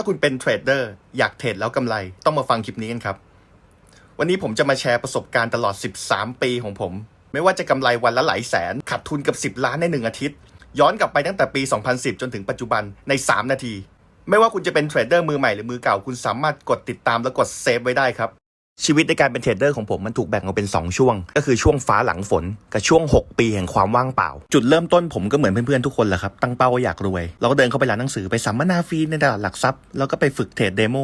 ถ้าคุณเป็นเทรดเดอร์อยากเทรดแล้วกำไร ต้องมาฟังคลิปนี้กันครับ วันนี้ผมจะมาแชร์ประสบการณ์ตลอด 13 ปีของผม ไม่ว่าจะกำไรวันละหลายแสนขาดทุนกับ 10 ล้านใน 1 อาทิตย์ ย้อนกลับไปตั้งแต่ปี 2010 จนถึงปัจจุบันใน 3 นาที ไม่ว่าคุณจะเป็นเทรดเดอร์มือใหม่หรือมือเก่าคุณสามารถกดติดตามและกดเซฟไว้ได้ครับ ชีวิตในการเป็นเทรดเดอร์ของผมมันถูกแบ่งออกเป็น 2 ช่วง ก็คือช่วงฟ้าหลังฝน กับช่วง 6 ปีแห่งความว่างเปล่า จุดเริ่มต้นผมก็เหมือนเพื่อนๆทุกคนแหละครับ ตั้งเป้าว่าอยากรวย เราก็เดินเข้าไปร้านหนังสือไปสัมมนาฟรีในตลาดหลักทรัพย์ แล้วก็ไปฝึกเทรดเดโม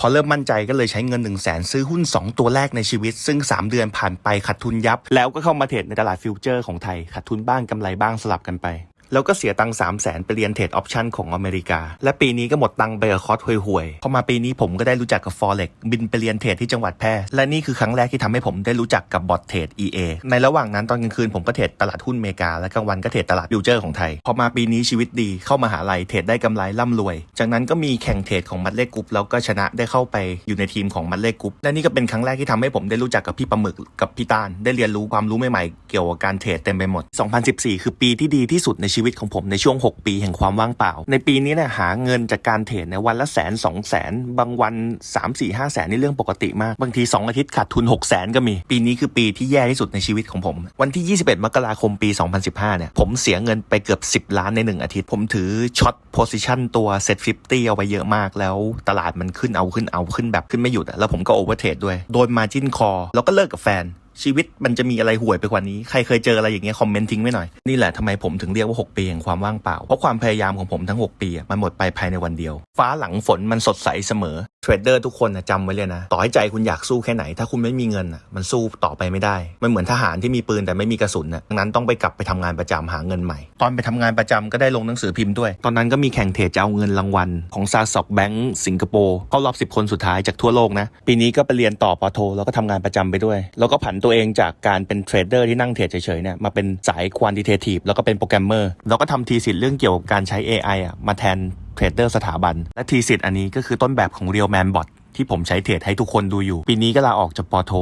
พอเริ่มมั่นใจก็เลยใช้เงิน 1 0 0 0 0แสนซื้อหุ้น 2 ตัวแรกในชีวิต ซึ่ง 3 เดือนผ่านไปขาดทุนยับ แล้วก็เข้ามาเทรดในตลาดฟิวเจอร์ของไทยขาดทุนบ้างกำไรบ้างสลับกันไป แล้วก็เสียตังค์สามแสนไปเรียนเทรดออปชันของอเมริกา และปีนี้ก็หมดตังค์ไปกับคอร์สห่วยๆพอมาปีนี้ผมก็ได้รู้จักกับ Forex บินไปเรียนเทรดที่จังหวัดแพร่และนี่คือครั้งแรกที่ทำให้ผมได้รู้จักกับบอทเทรด EA ในระหว่างนั้นตอนกลางคืนผมก็เทรดตลาดหุ้นอเมริกาและกลางวันก็เทรดตลาดฟิวเจอร์ของไทย พอมาปีนี้ชีวิตดีเข้ามหาลัยเทรดได้กำไรร่ำรวย จากนั้นก็มีแข่งเทรดของมัดเล่กรุ๊ปแล้วก็ชนะได้เข้าไปอยู่ในทีมของมัดเล่กรุ๊ปและนี่ก็เป็นครั้งแรกที่ทำให้ผมได้รู้จักกับพี่ปลาหมึกกับพี่ตานได้เรียนรู้ความรู้ใหม่ๆเกี่ยวกับการเทรดเต็มไปหมด 2014 คือปีที่ดีที่สุดในชีีวิตของผมในช่วง 6 ปีแห่งความว่างเปล่า ในปีนี้เนี่ยหาเงินจากการเทรดในวันละแสนสองแสนบางวัน 3 4 5แสนนี่เรื่องปกติมาก บางที 2 อาทิตย์ขาดทุน 6 แสนก็มี ปีนี้คือปีที่แย่ที่สุดในชีวิตของผม วันที่ 21 มกราคมปี 2015 เนี่ยผมเสียเงินไปเกือบ 10 ล้านใน 1 อาทิตย์ ผมถือช็อตโพซิชันตัวเซ็ต50เอาไว้เยอะมาก แล้วตลาดมันขึ้นเอาขึ้นเอาขึ้นแบบขึ้นไม่หยุดแล้วผมก็โอเวอร์เทรดด้วย โดนมาจินคอ แล้วก็เลิกกับแฟน ชีวิตมันจะมีอะไรห่วยไปกว่านี้ ใครเคยเจออะไรอย่างเงี้ยคอมเมนต์ทิ้งไว้หน่อย นี่แหละทำไมผมถึงเรียกว่า 6 ปีแห่งความว่างเปล่า เพราะความพยายามของผมทั้ง 6 ปี มันหมดไปภายในวันเดียว ฟ้าหลังฝนมันสดใสเสมอ รดเดอร์ทุกคนนะจำไว้เลยนะ ต่อให้ใจคุณอยากสู้แค่ไหน ถ้าคุณไม่มีเงินอะมันสู้ต่อไปไม่ได้ มันเหมือนทหารที่มีปืนแต่ไม่มีกระสุนนะดังนั้นต้องไปกลับไปทำงานประจำหาเงินใหม่ ตอนไปทำงานประจำก็ได้ลงหนังสือพิมพ์ด้วย ตอนนั้นก็มีแข่งเทรดจะเอาเงินรางวัลของซาซอกแบงก์สิงคโปร์เข้ารอบ 10 คนสุดท้ายจากทั่วโลกนะ ปีนี้ก็ไปเรียนต่อปอโท แล้วก็ทำงานประจำไปด้วย แล้วก็ผันตัวเองจากการเป็นเทรดเดอร์ที่นั่งเทรดเฉยๆเนี่ยมาเป็นสายควอนติเททีฟแล้วก็เป็นโปรแกรมเมอร์แล้วก็ทำทีสิทธิ์เรื่องเกี่ยวกับการใช้ AI อะมาแทน เทรดเดอร์สถาบัน และทีสิทธ์อันนี้ก็คือต้นแบบของ Real Man Bot ที่ผมใช้เทรดให้ทุกคนดูอยู่ ปีนี้ก็ลาออกจากปอโท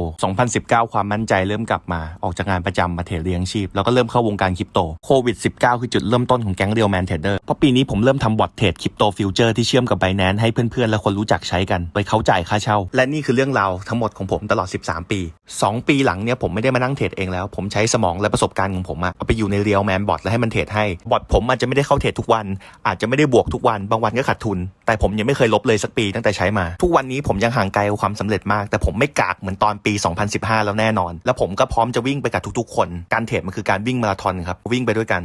2019 ความมั่นใจเริ่มกลับมาออกจากงานประจำมาเทรดเลี้ยงชีพ แล้วก็เริ่มเข้าวงการคริปโตโควิด 19 คือจุดเริ่มต้นของแก๊ง Real Man Trader เพราะปีนี้ผมเริ่มทำบอทเทรดคริปโตฟิวเจอร์ที่เชื่อมกับ Binance ให้เพื่อนๆและคนรู้จักใช้กันโดยเขาจ่ายค่าเช่า และนี่คือเรื่องราวทั้งหมดของผมตลอด 13 ปี 2 ปีหลังเนี่ยผมไม่ได้มานั่งเทรดเองแล้ว ผมใช้สมองและประสบการณ์ของผมอะเอาไปอยู่ใน Real Man Bot แล้วให้มันเทรดให้บอทผมอาจจะไม่ได้เข้าเทรดทุกวัน อาจจะไม่ได้บวกทุกวัน บางวันก็ขาดทุน แต่ผมยังไม่เคยลบเลยสักปีตั้งแต่ใช้มา ทุกวันนี้ผมยังห่างไกลความสำเร็จมาก แต่ผมไม่กากเหมือนตอนปี 2015 แล้วแน่นอน แล้วผมก็พร้อมจะวิ่งไปกับทุกๆ คน การเทรดมันคือการวิ่งมาราธอนครับวิ่งไปด้วยกัน